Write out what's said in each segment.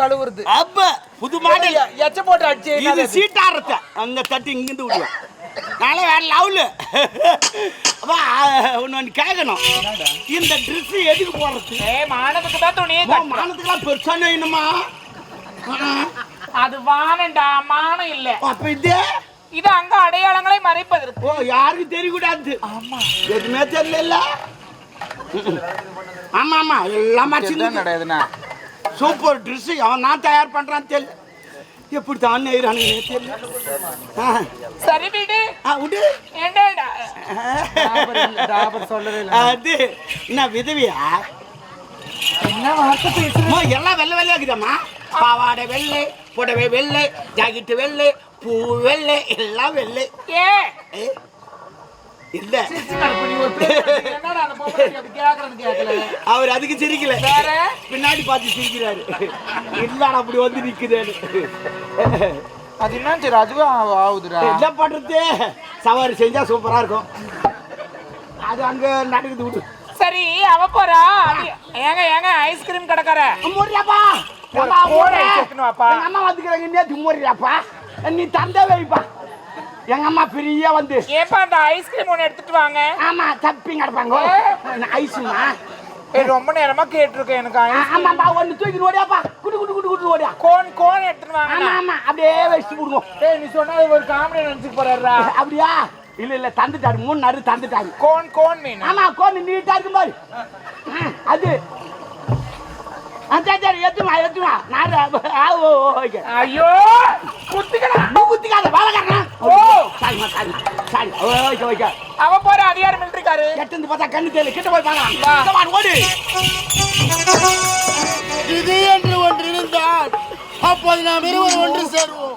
கழுவுறது. அப்ப புது மாடல் எச்ச போட்டு அடிச்சு இது? சீட்டாரத்த. அங்க தட்டி இங்கிருந்து விடுவேன் நாளை வேற லவ்ல. ஒன்று கேட்கணும் இந்த ட்ரெஸ் எதுக்கு போடுறது? ஏய் மானத்துக்கு தான் துணி உன் மானத்துக்கெல்லாம் பெருசா நெய்யணுமா அது வானண்டா மானம் இல்ல. அப்ப இது? இது அங்க அடையாளங்களை மறைப்பதற்கு. ஓ யாருக்கும் தெரியக்கூடாது? ஆமா. எதுவுமே தெரியல. ஆமா ஆமா. எல்லாம் மறைச்சிருந்து சூப்பர் ட்ரெஸ் அவன் நான் தயார் பண்றான்னு தெரியல. எப்படி தான் நெய்றானுங்க தெரியல. சரி விடு. ஆ, விடு. டாபர் சொல்லவே இல்லை அது என்ன விதவியா? என்ன வார்த்தை பேசுற? அம்மா, எல்லாம் வெள்ளை வெள்ளையா இருக்குதம்மா? பாவாடை வெள்ளை புடவை வெள்ளை ஜாக்கெட்டு வெள்ளை பூ வெள்ளை எல்லாம் வெள்ளை. ஏ, இல்ல. அவர் அதுக்கு சிரிக்கல. வேற? பின்னாடி பார்த்து சிரிக்கிறாரு. இல்லடா அப்படி வந்து நிக்குதேன்னு. அது என்ன சரி அதுவும் ஆகுதுடா என்ன பண்றது? சவாரி செஞ்சா சூப்பரா இருக்கும். அது அங்க நடக்குது விடு. சரி அவ போறா. ஏங்க ஏங்க ஐஸ்கிரீம் கடைக்கார. மூடியாப்பா அம்மா வந்துக்கிறாங்க நேற்று மூடியாப்பா நீ தந்தை வைப்பா. எங்க அம்மா ஃப்ரீயா வந்து ஏப்பா அந்த ஐஸ்கிரீம் ஒன்று எடுத்துட்டு வாங்க? ஆமா தப்பி கிடப்பாங்க ஏய், ரொம்ப நேரமா கேட்டிருக்கேன் எனக்கு ஆமாப்பா ஒன்னு தூக்கி ஓடியாப்பா. குடு குடு குடு குடு ஓடியா. கோன் கோன் எடுத்துட்டு ஆமா வாங்க ஆமா அப்படியே வச்சுட்டு விடுவோம் ஏய் நீ சொன்னா ஒரு காமெடி நினைச்சுக்க போறாரா அப்படியா? இல்ல இல்ல தந்துட்டாரு. மூணு நடு தந்துட்டாரு. கோன் கோன் மீன். ஆமா கோன் நீட்டா இருக்கும் பாரு. அது. சரி எத்துமா எத்துமா நான் ஓகே. ஐயோ! குத்திக்கலாம் நீ குத்திக்காத வேலைக்காரன் ஓ. சாரிம்மா சாரி சாரி ஓகே ஓகே அவ போற அடியார் மிலிட்டரிக்காரு எட்டு பார்த்தா கண்ணு தெரியல கிட்ட போய் ஓடு. இது என்று ஒன்று இருந்தால் அப்போது நாம் இருவர் ஒன்று சேருவோம்.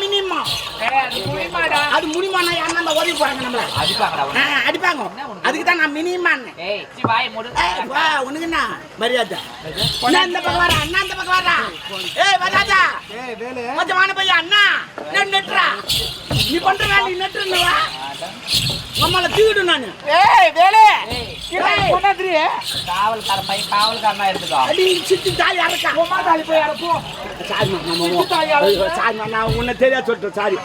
மினிமா அது முடியுமாண்ணா யாருன்னா அந்த உதவி போறாங்க நம்மள. ஆ, அடிப்பாங்க. அதுக்கு தான் நான் மினிமான்னு ஏய், வா உனக்கு என்ன? மரியாதை. அண்ணா இந்த பக்கம் வரா அண்ணா இந்த பக்கம் வரா ஏய் வராதா வான பையன் அண்ணா நான் நெட்டுறா. நீ பண்ற வேலை நீ நெட்டுன்னு வா நம்மள தூக்கிடு நானு. ஏய் வேலே. காவல்காரன் பையன் காவல்காரனா இருந்துக்கோ. அடி சித்தி தாய் அறக்கா. உமா தாலி போய் தாய் அறக்கு. சாரிம்மா நான் உன்னை தெரியாது சொல்லிட்டேன் sorry.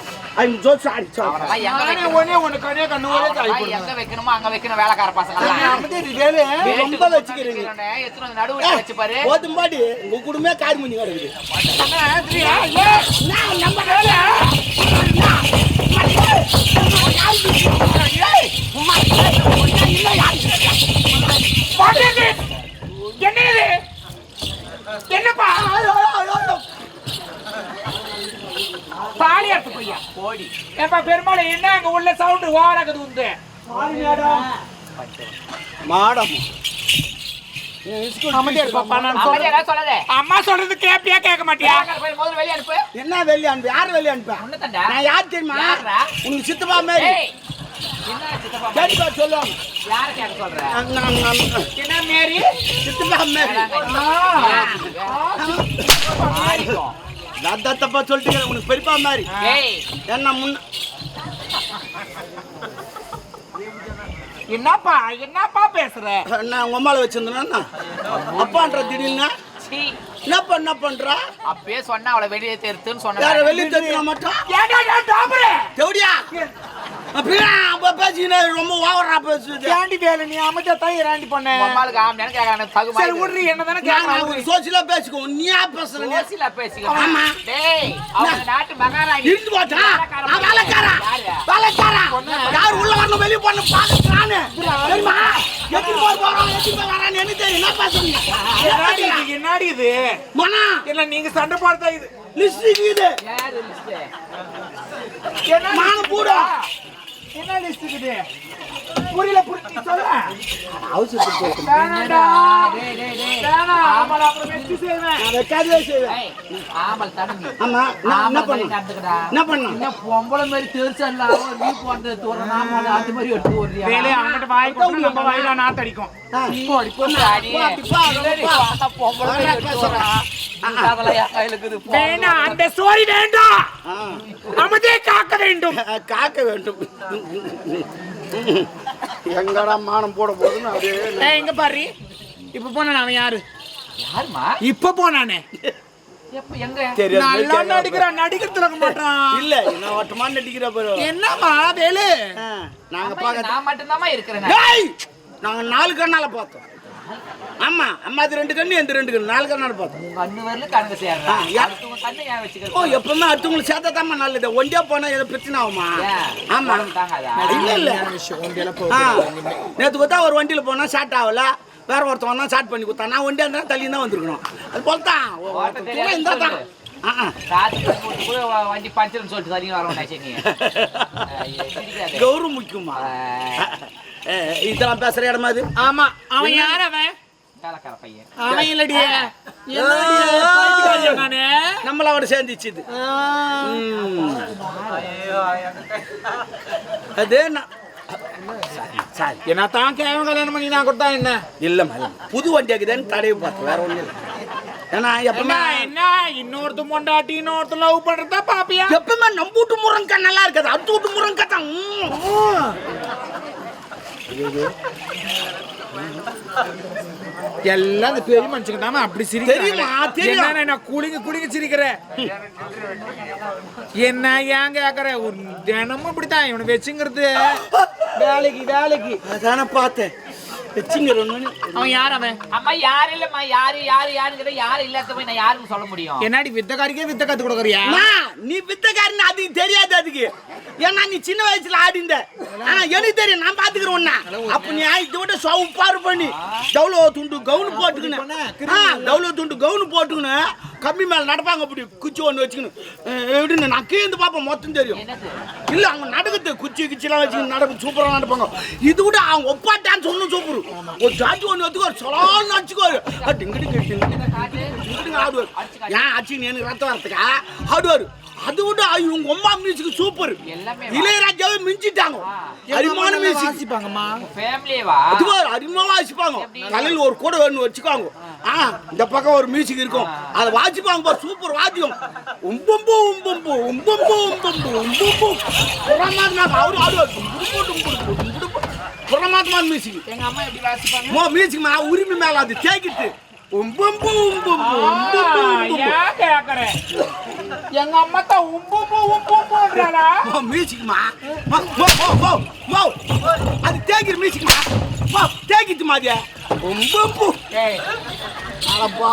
I'm so sorry. Sorry ஒண்ணே ஒண்ணு கண்ணே கண்ணு ஒரே எங்க வைக்கணுமோ அங்க வைக்கணும் வேலைக்கார பசங்க ரொம்ப வச்சுக்கிறீங்க. எத்தனை வந்து நடுவுல வச்சு பாரு. போதும்பாடி உங்க குடும்பமே காரி முடிஞ்சு கிடக்குது. நான் நம்ம வேலை பாட்டு என்ன இது என்னப்பா தாலி அறுத்து கோடி ஏப்பா பெருமாள் என்ன அங்க உள்ள சவுண்ட்? ஓரக்குது உந்து மாடம். அம்மா சொல்றது கேப்பியா கேட்க மாட்டியா? என்ன வெளியே அனுப்பு? யார் வெளியே அனுப்ப. நான் யார் தெரியுமா? உங்க சித்தப்பா மாதிரி. கேட்டுப்பா சொல்லுவாங்க. யார கேட்க என்ன மேரி? சித்தப்பா மாதிரி. மாறிக்கும். நான் தான் தப்பா சொல்லிட்டு உனக்கு பெரியப்பா மாதிரி. என்ன முன்ன என்னப்பா என்னப்பா பேசுற? நான் உங்க அம்மால வச்சிருந்தேன்னா அப்பான்ற திடீர்னு? என்ன பண்றா? அப்பயே சொன்னா அவளை வெளியே தேர்த்துன்னு சொன்ன வெளியே தெரியும் மட்டும் தேவடியா? பேசிக்கினா ரொம்ப ஓவரா பேசுது ஏண்டி வேலை நீ அமைச்சா தான் இராண்டி பண்ண. அம்மாளுக்கு ஆம்பளைன்னு கேட்கறாங்க தகு சரி விடுறி என்ன தானே கேட்கறாங்க சோசியலா பேசிக்கோ நீயா பேசுற பேசிக்கலாம் ஆமா. டேய் அவங்க நாட்டு மகாராணி. இருந்து போட்டா நான் வேலைக்காரா வேலைக்காரா யார்? உள்ள வரணும்? வெளிய போறணும் பாக்குறானு தெரியுமா? எனக்கு தெரியும். என்ன பேசுறீங்க? என்னடி இது? என்னடி இது? மனா. இல்ல நீங்க சண்டை போடுறதா இது? லிஸ்ட் இருக்குது யாரு லிஸ்ட் என்ன மான போடு. என்ன லிஸ்ட் இருக்குது புரியல சொல்ல அப்புறம் வச்சு செய்வேன். நான் செய்வேன். ஆமா நான் என்ன நடந்துக்கடா. என்ன பண்ணேன் என்ன பொம்பளை மாதிரி தெரிச்சு நீ போன்றது தூரம் போனது அது மாதிரி எடுத்து ஓடுறியா? வேலையை அவன்கிட்ட வாய் கொடுத்தா நம்ம வாயில நாத்தடிக்கும். அந்த சோரி வேண்டாம் ஆ. அமைதியை காக்க வேண்டும் காக்க வேண்டும் எங்கடா மானம் போட போதுன்னு அப்படியே எங்க பாரு இப்ப போனானே அவன் யாரு யாரும்மா? இப்ப போனானே நல்லா நடிக்கிறான் நடிக்கிறதுல மாட்டான் இல்ல நான் வட்டமா நடிக்கிற பாரு என்னம்மா வேலு நாங்க பாக்க நான் மட்டும்தாம்மா இருக்கிறேன் டேய் நாங்க நாலு கண்ணால பார்த்தோம். ஆமா அம்மா அது ரெண்டு கண்ணு எந்த ரெண்டு கண்ணு. நாலு கண்ணால பார்த்தோம். உங்க வரல கணக்கு ஓ எப்பவுமே அடுத்தவங்களுக்கு சேர்த்தாதாம்மா நல்லது. ஒண்டியா போனா ஏதோ பிரச்சனை ஆகுமா? ஆமா. இல்ல இல்ல. ஆ, நேத்து கொத்தா ஒரு வண்டியில போனா ஸ்டார்ட் ஆகல. வேற ஒருத்தன் வந்தா ஸ்டார்ட் பண்ணி கொடுத்தான். நான் வண்டியா இருந்தா தள்ளி தான் வந்திருக்கணும். அது போல தான். இந்த தான் வண்டி பஞ்சர்னு சொல்லிட்டு தனியாக வர வேண்டாம் நீ ஐயோ, சிரிக்காத. கௌரவம் முக்கியமா? இதெல்லாம் பேசுற இடமா அது ஆமா அவன் யார் அவன்? அவன் நம்மள அவட சேர்ந்துச்சு இது. ம். அது என்ன? தான் கேவன் கல்யாணம் பண்ணி நான் கொடுத்தா என்ன? இல்ல புது வண்டி ஆகுதுன்னு தடவி பார்த்தேன் வேற ஒண்ணும் இல்லை. ஏன்னா எப்பவுமே என்ன? இன்னொருத்த பொண்டாட்டி இன்னொருத்த லவ் பண்றதா பாப்பியா? எப்பவுமே நம்ம வீட்டு முருங்கக்கா நல்லா இருக்காது. அடுத்த வீட்டு முருங்கக்கா தான். எல்லாம் அந்த பெரிய மனுஷங்க அப்படி தெரியுமா? தெரியும். நான் குளிங்க குளிங்க சிரிக்கிற? என்ன ஏன் கேக்குற? தினமும் இப்படித்தான். இவனை வச்சுங்கிறது. வேலைக்கு வேலைக்கு. அதானே பார்த்தேன். அவன் யார் அவன்? அம்மா யாரு இல்லம்மா யாரு யாரு யாருங்கிற யாரு இல்லாத போய் நான் யாருன்னு சொல்ல முடியும்? என்னடி வித்தக்காரிக்கே வித்த கத்து கொடுக்குறியா? அம்மா, நீ வித்தக்காரன்னு அதுக்கு தெரியாது அதுக்கு. ஏன்னா நீ சின்ன வயசுல ஆடிந்த எனக்கு தெரியும் நான் பாத்துக்கிறேன் உன்ன. அப்ப நீ இதை விட சவுப்பாரு பண்ணி டவுலோ துண்டு கவுனு போட்டுக்கணும் டவுலோ துண்டு கவுனு போட்டுக்கணும் கம்மி மேல நடப்பாங்க அப்படி குச்சி ஒன்று வச்சுக்கணும். எப்படின்னு நான் கீழ்ந்து பார்ப்பேன் மொத்தம் தெரியும். இல்ல அவங்க நடக்குது குச்சி கிச்சிலாம் வச்சு நடக்கும் சூப்பரா நடப்பாங்க. இது விட அவங்க ஒப்பா டான்ஸ் ஒன்றும் சூப்பர் ஒரு ஜாட்டி ஒன்று வச்சுக்கோ சொலான்னு அடிச்சுக்கோரு டிங்கிடிங்க டிங்கிடிங்க ஆடுவார். ஏன் அச்சு எனக்கு ரத்தம் வரத்துக்கா? ஆடுவார். அது விட இவங்க அம்மா மியூசிக் சூப்பர். இளையராஜாவே மிஞ்சிட்டாங்க அரிமான மியூசிக் வாசிப்பாங்கம்மா ஃபேமிலியே வா அதுவா அரிமா வாசிப்பாங்க தலையில் ஒரு கூட ஒன்று வச்சுக்குவாங்க ஆ இந்த பக்கம் ஒரு மியூசிக் இருக்கும் அதை வாசிப்பாங்க பாரு சூப்பர் வாத்தியம் உம்பம்பு உம்பம்பு உம்பம்பு உம்பம்பு உம்பம்பு புறமாத்மா அவரு ஆடுவார் புறமாத்மா மியூசிக் எங்க அம்மா எப்படி வாசிப்பாங்க மோ மியூசிக் மேல உரிமை மேல அது தேக்கிட்டு உம்பம்பு உம்பம்பு உம்பம்பு உம்பம்பு எங்க அம்மா தான் உம்பு உம்பு உம்புன்றாளா மோ மியூசிக் மா மோ மோ மோ மோ அது தேக்கிற மியூசிக் மா மோ தேக்கிட்டு மாதிரியா உம்பம்பு ஏய் அடப்பா